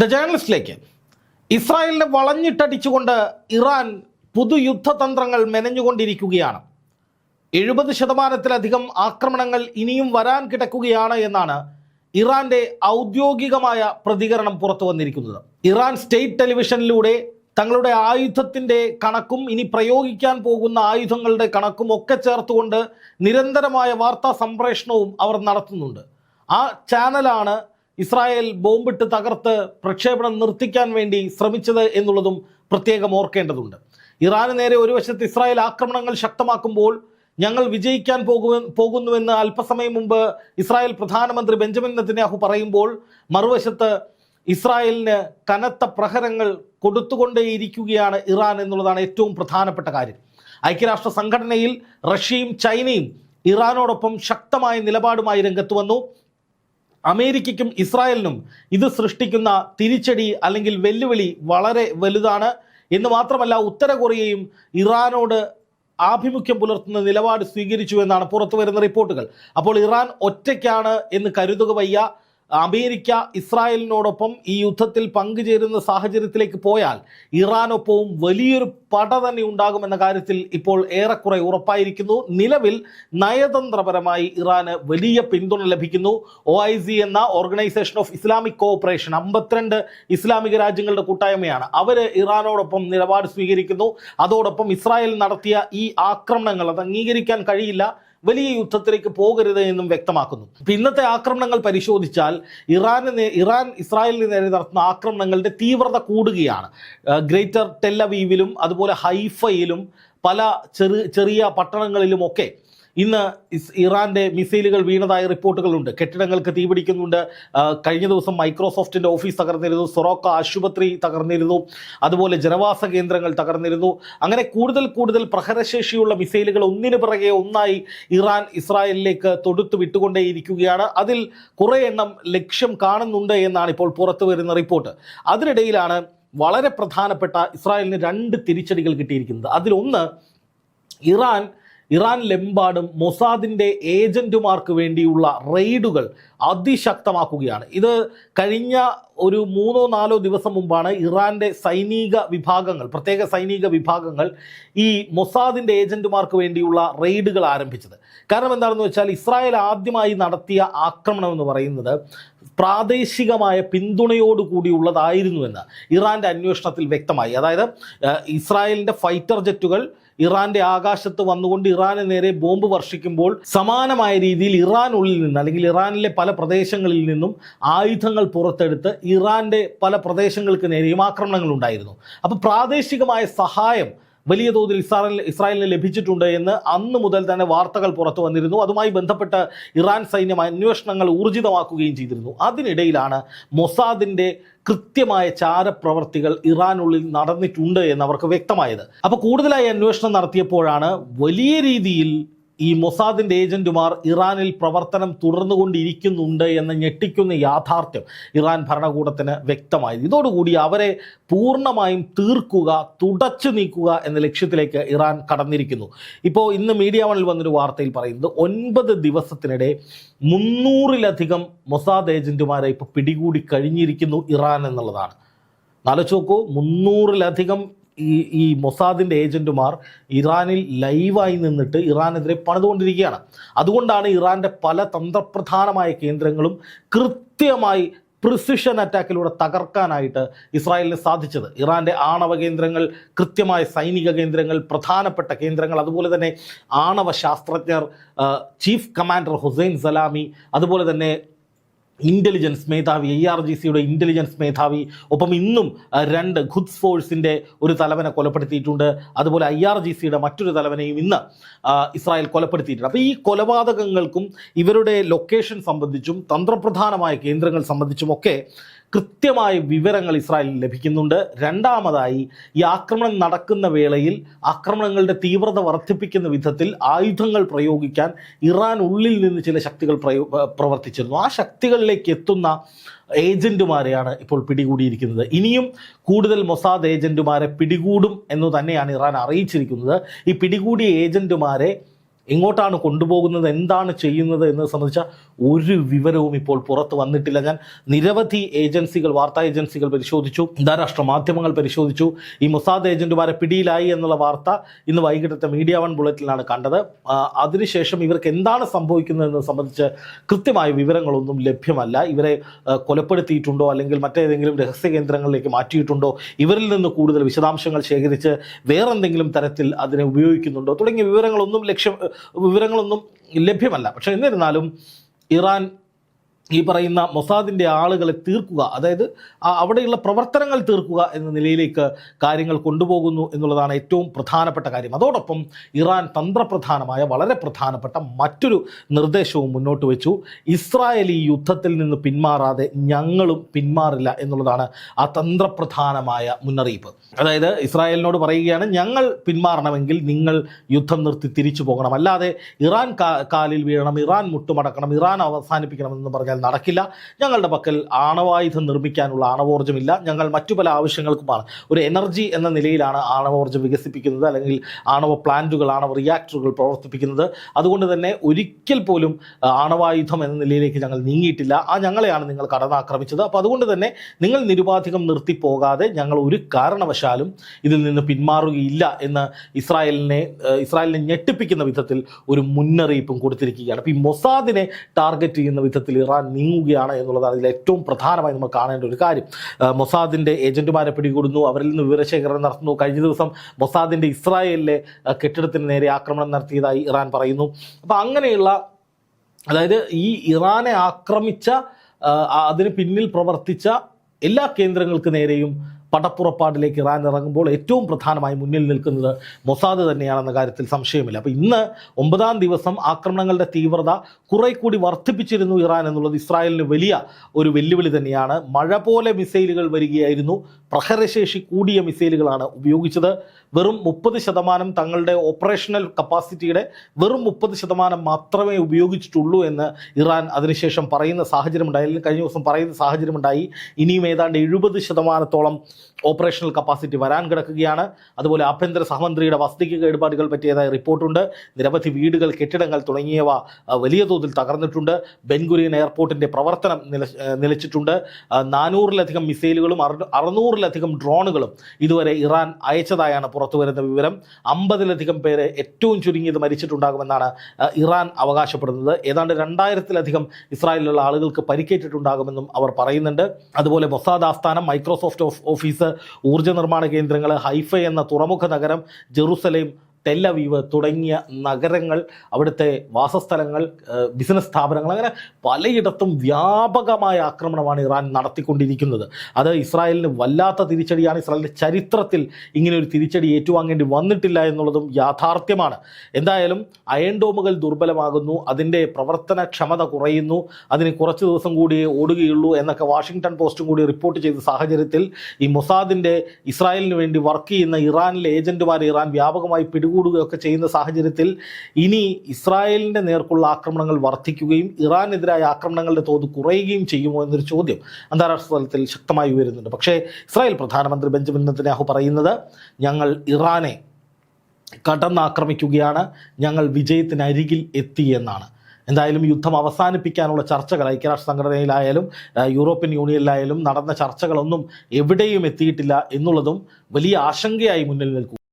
The ജേർണലിസ്റ്റിലേക്ക് ഇസ്രായേലിനെ വളഞ്ഞിട്ടടിച്ചുകൊണ്ട് Iran പുതുയുദ്ധതന്ത്രങ്ങൾ മെനഞ്ഞുകൊണ്ടിരിക്കുകയാണ്. എഴുപത് ശതമാനത്തിലധികം ആക്രമണങ്ങൾ ഇനിയും വരാൻ കിടക്കുകയാണ് എന്നാണ് ഇറാന്റെ ഔദ്യോഗികമായ പ്രതികരണം പുറത്തു വന്നിരിക്കുന്നത്. ഇറാൻ സ്റ്റേറ്റ് ടെലിവിഷനിലൂടെ തങ്ങളുടെ ആയുധത്തിന്റെ കണക്കും ഇനി പ്രയോഗിക്കാൻ പോകുന്ന ആയുധങ്ങളുടെ കണക്കും ഒക്കെ ചേർത്തുകൊണ്ട് നിരന്തരമായ വാർത്താ സംപ്രേഷണവും അവർ നടത്തുന്നുണ്ട്. ആ ചാനലാണ് ഇസ്രായേൽ ബോംബിട്ട് തകർത്ത് പ്രക്ഷേപണം നിർത്തിക്കാൻ വേണ്ടി ശ്രമിച്ചത് എന്നുള്ളതും പ്രത്യേകം ഓർക്കേണ്ടതുണ്ട്. ഇറാന് നേരെ ഒരു വശത്ത് ഇസ്രായേൽ ആക്രമണങ്ങൾ ശക്തമാക്കുമ്പോൾ ഞങ്ങൾ വിജയിക്കാൻ പോകു പോകുന്നുവെന്ന് അല്പസമയം മുമ്പ് ഇസ്രായേൽ പ്രധാനമന്ത്രി ബെഞ്ചമിൻ നെതന്യാഹു പറയുമ്പോൾ മറുവശത്ത് ഇസ്രായേലിന് കനത്ത പ്രഹരങ്ങൾ കൊടുത്തുകൊണ്ടേയിരിക്കുകയാണ് ഇറാൻ എന്നുള്ളതാണ് ഏറ്റവും പ്രധാനപ്പെട്ട കാര്യം. ഐക്യരാഷ്ട്ര സംഘടനയിൽ റഷ്യയും ചൈനയും ഇറാനോടൊപ്പം ശക്തമായ നിലപാടുമായി രംഗത്ത് വന്നു. അമേരിക്കയ്ക്കും ഇസ്രായേലിനും ഇത് സൃഷ്ടിക്കുന്ന തിരിച്ചടി അല്ലെങ്കിൽ വെല്ലുവിളി വളരെ വലുതാണ്. എന്ന് മാത്രമല്ല ഉത്തര കൊറിയയും ഇറാനോട് ആഭിമുഖ്യം പുലർത്തുന്ന നിലപാട് സ്വീകരിച്ചു എന്നാണ് പുറത്തു വരുന്ന റിപ്പോർട്ടുകൾ. അപ്പോൾ ഇറാൻ ഒറ്റയ്ക്കാണ് എന്ന് കരുതുക വയ്യ. അമേരിക്ക ഇസ്രായേലിനോടൊപ്പം ഈ യുദ്ധത്തിൽ പങ്കുചേരുന്ന സാഹചര്യത്തിലേക്ക് പോയാൽ ഇറാനൊപ്പവും വലിയൊരു പട തന്നെ ഉണ്ടാകുമെന്ന കാര്യത്തിൽ ഇപ്പോൾ ഏറെക്കുറെ ഉറപ്പായിരിക്കുന്നു. നിലവിൽ നയതന്ത്രപരമായി ഇറാന് വലിയ പിന്തുണ ലഭിക്കുന്നു. ഒ എന്ന ഓർഗനൈസേഷൻ ഓഫ് ഇസ്ലാമിക് കോഓപ്പറേഷൻ അമ്പത്തിരണ്ട് ഇസ്ലാമിക രാജ്യങ്ങളുടെ കൂട്ടായ്മയാണ്. അവർ ഇറാനോടൊപ്പം നിലപാട് സ്വീകരിക്കുന്നു. അതോടൊപ്പം ഇസ്രായേൽ നടത്തിയ ഈ ആക്രമണങ്ങൾ അത് അംഗീകരിക്കാൻ കഴിയില്ല. വലിയ യുദ്ധത്തിലേക്ക് പോകരുത് എന്നും വ്യക്തമാക്കുന്നു. ഇന്നത്തെ ആക്രമണങ്ങൾ പരിശോധിച്ചാൽ ഇറാന് ഇറാൻ ഇസ്രായേലിന് നേരെ നടത്തുന്ന ആക്രമണങ്ങളുടെ തീവ്രത കൂടുകയാണ്. ഗ്രേറ്റർ ടെല്ലവീവിലും അതുപോലെ ഹൈഫയിലും പല ചെറു ചെറിയ പട്ടണങ്ങളിലുമൊക്കെ ഇന്ന് ഇറാന്റെ മിസൈലുകൾ വീണതായ റിപ്പോർട്ടുകളുണ്ട്. കെട്ടിടങ്ങൾക്ക് തീപിടിക്കുന്നുണ്ട് കഴിഞ്ഞ ദിവസം മൈക്രോസോഫ്റ്റിന്റെ ഓഫീസ് തകർന്നിരുന്നു. സൊറോക്ക ആശുപത്രി തകർന്നിരുന്നു. അതുപോലെ ജനവാസ കേന്ദ്രങ്ങൾ തകർന്നിരുന്നു. അങ്ങനെ കൂടുതൽ കൂടുതൽ പ്രഹരശേഷിയുള്ള മിസൈലുകൾ ഒന്നിനു പിറകെ ഒന്നായി ഇറാൻ ഇസ്രായേലിലേക്ക് തൊടുത്തു വിട്ടുകൊണ്ടേയിരിക്കുകയാണ്. അതിൽ കുറേ എണ്ണം ലക്ഷ്യം കാണുന്നുണ്ട് എന്നാണ് ഇപ്പോൾ പുറത്തു വരുന്ന റിപ്പോർട്ട്. അതിനിടയിലാണ് വളരെ പ്രധാനപ്പെട്ട ഇസ്രായേലിന് രണ്ട് തിരിച്ചടികൾ കിട്ടിയിരിക്കുന്നത്. അതിലൊന്ന് ഇറാൻ ഇറാനിലെമ്പാടും മൊസാദിന്റെ ഏജന്റുമാർക്ക് വേണ്ടിയുള്ള റെയ്ഡുകൾ അതിശക്തമാക്കുകയാണ്. ഇത് കഴിഞ്ഞ ഒരു മൂന്നോ നാലോ ദിവസം മുമ്പാണ് ഇറാന്റെ സൈനിക വിഭാഗങ്ങൾ പ്രത്യേക സൈനിക വിഭാഗങ്ങൾ ഈ മൊസാദിന്റെ ഏജന്റുമാർക്ക് വേണ്ടിയുള്ള റെയ്ഡുകൾ ആരംഭിച്ചത്. കാരണം എന്താണെന്ന് വെച്ചാൽ ഇസ്രായേൽ ആദ്യമായി നടത്തിയ ആക്രമണം എന്ന് പറയുന്നത് പ്രാദേശികമായ പിന്തുണയോടുകൂടിയുള്ളതായിരുന്നു എന്ന് ഇറാന്റെ അന്വേഷണത്തിൽ വ്യക്തമായി. അതായത് ഇസ്രായേലിന്റെ ഫൈറ്റർ ജെറ്റുകൾ ഇറാന്റെ ആകാശത്ത് വന്നുകൊണ്ട് ഇറാന് നേരെ ബോംബ് വർഷിക്കുമ്പോൾ സമാനമായ രീതിയിൽ ഇറാനുള്ളിൽ നിന്ന് അല്ലെങ്കിൽ ഇറാനിലെ പല പ്രദേശങ്ങളിൽ നിന്നും ആയുധങ്ങൾ പുറത്തെടുത്ത് ഇറാന്റെ പല പ്രദേശങ്ങൾക്ക് നേരെയും ആക്രമണങ്ങൾ ഉണ്ടായിരുന്നു. അപ്പോൾ പ്രാദേശികമായ സഹായം വലിയ തോതിൽ ഇസ്രായേൽ ഇസ്രായേലിന് ലഭിച്ചിട്ടുണ്ട് എന്ന് അന്ന് മുതൽ തന്നെ വാർത്തകൾ പുറത്തു വന്നിരുന്നു. അതുമായി ബന്ധപ്പെട്ട് ഇറാൻ സൈന്യം അന്വേഷണങ്ങൾ ഊർജിതമാക്കുകയും ചെയ്തിരുന്നു. അതിനിടയിലാണ് മൊസാദിന്റെ കൃത്യമായ ചാരപ്രവർത്തികൾ ഇറാനുള്ളിൽ നടന്നിട്ടുണ്ട് എന്ന് അവർക്ക് വ്യക്തമായത്. അപ്പോൾ കൂടുതലായി അന്വേഷണം നടത്തിയപ്പോഴാണ് വലിയ രീതിയിൽ ഈ മൊസാദിന്റെ ഏജന്റുമാർ ഇറാനിൽ പ്രവർത്തനം തുടർന്നുകൊണ്ടിരിക്കുന്നുണ്ട് എന്ന ഞെട്ടിക്കുന്ന യാഥാർത്ഥ്യം ഇറാൻ ഭരണകൂടത്തിന് വ്യക്തമായത്. ഇതോടുകൂടി അവരെ പൂർണമായും തീർക്കുക തുടച്ചു നീക്കുക എന്ന ലക്ഷ്യത്തിലേക്ക് ഇറാൻ കടന്നിരിക്കുന്നു. ഇപ്പോൾ ഇന്ന് മീഡിയ വണിൽ വന്നൊരു വാർത്തയിൽ പറയുന്നത് ഒൻപത് ദിവസത്തിനിടെ മുന്നൂറിലധികം മൊസാദ് ഏജന്റുമാരെ ഇപ്പോൾ പിടികൂടി കഴിഞ്ഞിരിക്കുന്നു ഇറാൻ എന്നുള്ളതാണ്. ആലോചിച്ച് നോക്കൂ മുന്നൂറിലധികം ഈ ഈ മൊസാദിന്റെ ഏജന്റുമാർ ഇറാനിൽ ലൈവായി നിന്നിട്ട് ഇറാനെതിരെ പണിതുകൊണ്ടിരിക്കുകയാണ്. അതുകൊണ്ടാണ് ഇറാന്റെ പല തന്ത്രപ്രധാനമായ കേന്ദ്രങ്ങളും കൃത്യമായി പ്രിസിഷൻ അറ്റാക്കിലൂടെ തകർക്കാനായിട്ട് ഇസ്രായേലിന് സാധിച്ചത്. ഇറാന്റെ ആണവ കേന്ദ്രങ്ങൾ കൃത്യമായ സൈനിക കേന്ദ്രങ്ങൾ പ്രധാനപ്പെട്ട കേന്ദ്രങ്ങൾ അതുപോലെ തന്നെ ആണവ ശാസ്ത്രജ്ഞർ ചീഫ് കമാൻഡർ ഹുസൈൻ സലാമി അതുപോലെ തന്നെ ഇന്റലിജൻസ് മേധാവി ഐ ആർ ജി സിയുടെ ഇന്റലിജൻസ് മേധാവി ഒപ്പം ഇന്നും രണ്ട് ഖുദ്സ് ഫോഴ്സിന്റെ ഒരു തലവനെ കൊലപ്പെടുത്തിയിട്ടുണ്ട്. അതുപോലെ ഐ ആർ ജി സിയുടെ മറ്റൊരു തലവനെയും ഇന്ന് ഇസ്രായേൽ കൊലപ്പെടുത്തിയിട്ടുണ്ട്. അപ്പോൾ ഈ കൊലപാതകങ്ങൾക്കും ഇവരുടെ ലൊക്കേഷൻ സംബന്ധിച്ചും തന്ത്രപ്രധാനമായ കേന്ദ്രങ്ങൾ സംബന്ധിച്ചുമൊക്കെ കൃത്യമായ വിവരങ്ങൾ ഇസ്രായേലിന് ലഭിക്കുന്നുണ്ട്. രണ്ടാമതായി ഈ ആക്രമണം നടക്കുന്ന വേളയിൽ ആക്രമണങ്ങളുടെ തീവ്രത വർദ്ധിപ്പിക്കുന്ന വിധത്തിൽ ആയുധങ്ങൾ പ്രയോഗിക്കാൻ ഇറാൻ ഉള്ളിൽ നിന്ന് ചില ശക്തികൾ പ്രയോ പ്രവർത്തിച്ചിരുന്നു. ആ ശക്തികളിലേക്ക് എത്തുന്ന ഏജന്റുമാരെയാണ് ഇപ്പോൾ പിടികൂടിയിരിക്കുന്നത്. ഇനിയും കൂടുതൽ മൊസാദ് ഏജന്റുമാരെ പിടികൂടും എന്ന് തന്നെയാണ് ഇറാൻ അറിയിച്ചിരിക്കുന്നത്. ഈ പിടികൂടിയ ഏജന്റുമാരെ എങ്ങോട്ടാണ് കൊണ്ടുപോകുന്നത് എന്താണ് ചെയ്യുന്നത് എന്ന് സംബന്ധിച്ച ഒരു വിവരവും ഇപ്പോൾ പുറത്ത് വന്നിട്ടില്ല. ഞാൻ നിരവധി ഏജൻസികൾ വാർത്താ ഏജൻസികൾ പരിശോധിച്ചു അന്താരാഷ്ട്ര മാധ്യമങ്ങൾ പരിശോധിച്ചു. ഈ മൊസാദ് ഏജന്റുമാരെ പിടിയിലായി എന്നുള്ള വാർത്ത ഇന്ന് വൈകിട്ടത്തെ മീഡിയ വൺ ബുള്ളറ്റിലാണ് കണ്ടത്. അതിനുശേഷം ഇവർക്ക് എന്താണ് സംഭവിക്കുന്നതെന്ന് സംബന്ധിച്ച് കൃത്യമായ വിവരങ്ങളൊന്നും ലഭ്യമല്ല. ഇവരെ കൊലപ്പെടുത്തിയിട്ടുണ്ടോ അല്ലെങ്കിൽ മറ്റേതെങ്കിലും രഹസ്യ കേന്ദ്രങ്ങളിലേക്ക് മാറ്റിയിട്ടുണ്ടോ? ഇവരിൽ നിന്ന് കൂടുതൽ വിശദാംശങ്ങൾ ശേഖരിച്ച് വേറെന്തെങ്കിലും തരത്തിൽ അതിനെ ഉപയോഗിക്കുന്നുണ്ടോ? തുടങ്ങിയ വിവരങ്ങളൊന്നും ലക്ഷ്യം വിവരങ്ങളൊന്നും ലഭ്യമല്ല. പക്ഷെ എന്നിരുന്നാലും ഇറാൻ ഈ പറയുന്ന മൊസാദിന്റെ ആളുകളെ തീർക്കുക അതായത് അവിടെയുള്ള പ്രവർത്തനങ്ങൾ തീർക്കുക എന്ന നിലയിലേക്ക് കാര്യങ്ങൾ കൊണ്ടുപോകുന്നു എന്നുള്ളതാണ് ഏറ്റവും പ്രധാനപ്പെട്ട കാര്യം. അതോടൊപ്പം ഇറാൻ തന്ത്രപ്രധാനമായ വളരെ പ്രധാനപ്പെട്ട മറ്റൊരു നിർദ്ദേശവും മുന്നോട്ട് വെച്ചു. ഇസ്രായേൽ ഈ യുദ്ധത്തിൽ നിന്ന് പിന്മാറാതെ ഞങ്ങളും പിന്മാറില്ല എന്നുള്ളതാണ് ആ തന്ത്രപ്രധാനമായ മുന്നറിയിപ്പ്. അതായത് ഇസ്രായേലിനോട് പറയുകയാണ് ഞങ്ങൾ പിന്മാറണമെങ്കിൽ നിങ്ങൾ യുദ്ധം നിർത്തി തിരിച്ചു പോകണം. അല്ലാതെ ഇറാൻ കാലിൽ വീഴണം ഇറാൻ മുട്ടുമടക്കണം ഇറാൻ അവസാനിപ്പിക്കണം എന്ന് പറഞ്ഞാൽ നടക്കില്ല. ഞങ്ങളുടെ പക്കൽ ആണവായുധം നിർമ്മിക്കാനുള്ള ആണവോർജമില്ല. ഞങ്ങൾ മറ്റു പല ആവശ്യങ്ങൾക്കുമാണ്. ഒരു എനർജി എന്ന നിലയിലാണ് ആണവോർജം വികസിപ്പിക്കുന്നത് അല്ലെങ്കിൽ ആണവ പ്ലാന്റുകൾ ആണവ റിയാക്ടറുകൾ പ്രവർത്തിപ്പിക്കുന്നത്. അതുകൊണ്ട് തന്നെ ഒരിക്കൽ പോലും ആണവായുധം എന്ന നിലയിലേക്ക് ഞങ്ങൾ നീങ്ങിയിട്ടില്ല. ആ ഞങ്ങളെയാണ് നിങ്ങൾ കടന്നാക്രമിച്ചത്. അപ്പോൾ അതുകൊണ്ട് തന്നെ നിങ്ങൾ നിരുപാധികം നിർത്തിപ്പോകാതെ ഞങ്ങൾ ഒരു കാരണവശാലും ഇതിൽ നിന്ന് പിന്മാറുകയില്ല എന്ന് ഇസ്രായേലിനെ ഇസ്രായേലിനെ ഞെട്ടിപ്പിക്കുന്ന വിധത്തിൽ ഒരു മുന്നറിയിപ്പും കൊടുത്തിരിക്കുകയാണ്. അപ്പോൾ ഈ മൊസാദിനെ ടാർഗറ്റ് ചെയ്യുന്ന വിധത്തിൽ ഇറാൻ നീങ്ങുകയാണ് എന്നുള്ളതാണ് ഇതിൽ ഏറ്റവും പ്രധാനമായി നമ്മൾ കാണേണ്ട ഒരു കാര്യം. മൊസാദിന്റെ ഏജന്റുമാരെ പിടികൂടുന്നു അവരിൽ നിന്ന് വിവരശേഖരണം നടത്തുന്നു. കഴിഞ്ഞ ദിവസം മൊസാദിന്റെ ഇസ്രായേലിലെ കെട്ടിടത്തിന് നേരെ ആക്രമണം നടത്തിയതായി ഇറാൻ പറയുന്നു. അപ്പോൾ അങ്ങനെയുള്ള അതായത് ഈ ഇറാനെ ആക്രമിച്ച അതിന് പിന്നിൽ പ്രവർത്തിച്ച എല്ലാ കേന്ദ്രങ്ങൾക്ക് നേരെയും പടപ്പുറപ്പാടിലേക്ക് ഇറാൻ ഇറങ്ങുമ്പോൾ ഏറ്റവും പ്രധാനമായി മുന്നിൽ നിൽക്കുന്നത് മൊസാദ് തന്നെയാണെന്ന കാര്യത്തിൽ സംശയമില്ല. അപ്പോൾ ഇന്ന് ഒമ്പതാം ദിവസം ആക്രമണങ്ങളുടെ തീവ്രത കുറെ കൂടി വർദ്ധിപ്പിച്ചിരുന്നു ഇറാൻ എന്നുള്ളത് ഇസ്രായേലിന് വലിയ ഒരു വെല്ലുവിളി തന്നെയാണ്. മഴ പോലെ മിസൈലുകൾ വരികയായിരുന്നു. പ്രഹരശേഷി കൂടിയ മിസൈലുകളാണ് ഉപയോഗിച്ചത്. വെറും മുപ്പത് ശതമാനം തങ്ങളുടെ ഓപ്പറേഷണൽ കപ്പാസിറ്റിയുടെ വെറും മുപ്പത് ശതമാനം മാത്രമേ ഉപയോഗിച്ചിട്ടുള്ളൂ എന്ന് ഇറാൻ അതിനുശേഷം പറയുന്ന സാഹചര്യമുണ്ടായി. അല്ലെങ്കിൽ കഴിഞ്ഞ ദിവസം പറയുന്ന സാഹചര്യമുണ്ടായി. ഇനിയും ഏതാണ്ട് എഴുപത് ശതമാനത്തോളം ഓപ്പറേഷണൽ കപ്പാസിറ്റി വരാൻ കിടക്കുകയാണ്. അതുപോലെ ആഭ്യന്തര സഹമന്ത്രിയുടെ വസതിക്ക് കേടുപാടുകൾ പറ്റിയതായി റിപ്പോർട്ടുണ്ട്. നിരവധി വീടുകൾ കെട്ടിടങ്ങൾ തുടങ്ങിയവ വലിയ തോതിൽ തകർന്നിട്ടുണ്ട്. ബെൻഗുരിയൻ എയർപോർട്ടിന്റെ പ്രവർത്തനം നില നിലച്ചിട്ടുണ്ട്. നാനൂറിലധികം മിസൈലുകളും അറു- അറുന്നൂറിലധികം ഡ്രോണുകളും ഇതുവരെ ഇറാൻ അയച്ചതായാണ് പുറത്തു വരുന്ന വിവരം. അമ്പതിലധികം പേരെ ഏറ്റവും ചുരുങ്ങിയത് മരിച്ചിട്ടുണ്ടാകുമെന്നാണ് ഇറാൻ അവകാശപ്പെടുന്നത്. ഏതാണ്ട് രണ്ടായിരത്തിലധികം ഇസ്രായേലിലുള്ള ആളുകൾക്ക് പരിക്കേറ്റിട്ടുണ്ടാകുമെന്നും അവർ പറയുന്നുണ്ട്. അതുപോലെ മൊസാദ് ആസ്ഥാനം മൈക്രോസോഫ്റ്റ് ഓഫ് ഓഫീസ് ഊർജ നിർമ്മാണ കേന്ദ്രങ്ങൾ ഹൈഫ എന്ന തുറമുഖ നഗരം ജെറുസലേം ടെല്ലവീവ് തുടങ്ങിയ നഗരങ്ങൾ അവിടുത്തെ വാസസ്ഥലങ്ങൾ ബിസിനസ് സ്ഥാപനങ്ങൾ അങ്ങനെ പലയിടത്തും വ്യാപകമായ ആക്രമണമാണ് ഇറാൻ നടത്തിക്കൊണ്ടിരിക്കുന്നത്. അത് ഇസ്രായേലിന് വല്ലാത്ത തിരിച്ചടിയാണ്. ഇസ്രായേലിന്റെ ചരിത്രത്തിൽ ഇങ്ങനെ ഒരു തിരിച്ചടി ഏറ്റുവാങ്ങേണ്ടി വന്നിട്ടില്ല എന്നുള്ളതും യാഥാർത്ഥ്യമാണ്. എന്തായാലും അയൺ ഡോമുകൾ ദുർബലമാകുന്നു അതിന്റെ പ്രവർത്തനക്ഷമത കുറയുന്നു അതിന് കുറച്ച് ദിവസം കൂടിയേ ഓടുകയുള്ളൂ എന്നൊക്കെ വാഷിങ്ടൺ പോസ്റ്റും കൂടി റിപ്പോർട്ട് ചെയ്ത സാഹചര്യത്തിൽ ഈ മൊസാദിന്റെ ഇസ്രായേലിന് വേണ്ടി വർക്ക് ചെയ്യുന്ന ഇറാനിലെ ഏജന്റുമാർ ഇറാൻ വ്യാപകമായി പിടികൂടുകയൊക്കെ ചെയ്യുന്ന സാഹചര്യത്തിൽ ഇനി ഇസ്രായേലിന്റെ നേർക്കുള്ള ആക്രമണങ്ങൾ വർദ്ധിക്കുകയും ഇറാനെതിരായ ആക്രമണങ്ങളുടെ തോത് കുറയുകയും ചെയ്യുമോ എന്നൊരു ചോദ്യം അന്താരാഷ്ട്ര തലത്തിൽ ശക്തമായി ഉയരുന്നുണ്ട്. പക്ഷേ ഇസ്രായേൽ പ്രധാനമന്ത്രി ബെഞ്ചമിൻ നെതന്യാഹു പറയുന്നത് ഞങ്ങൾ ഇറാനെ കടന്നാക്രമിക്കുകയാണ് ഞങ്ങൾ വിജയത്തിനരികിൽ എത്തി എന്നാണ്. എന്തായാലും യുദ്ധം അവസാനിപ്പിക്കാനുള്ള ചർച്ചകൾ ഐക്യരാഷ്ട്ര സംഘടനയിലായാലും യൂറോപ്യൻ യൂണിയനിലായാലും നടന്ന ചർച്ചകളൊന്നും എവിടെയും എത്തിയിട്ടില്ല എന്നുള്ളതും വലിയ ആശങ്കയായി മുന്നിൽ നിൽക്കും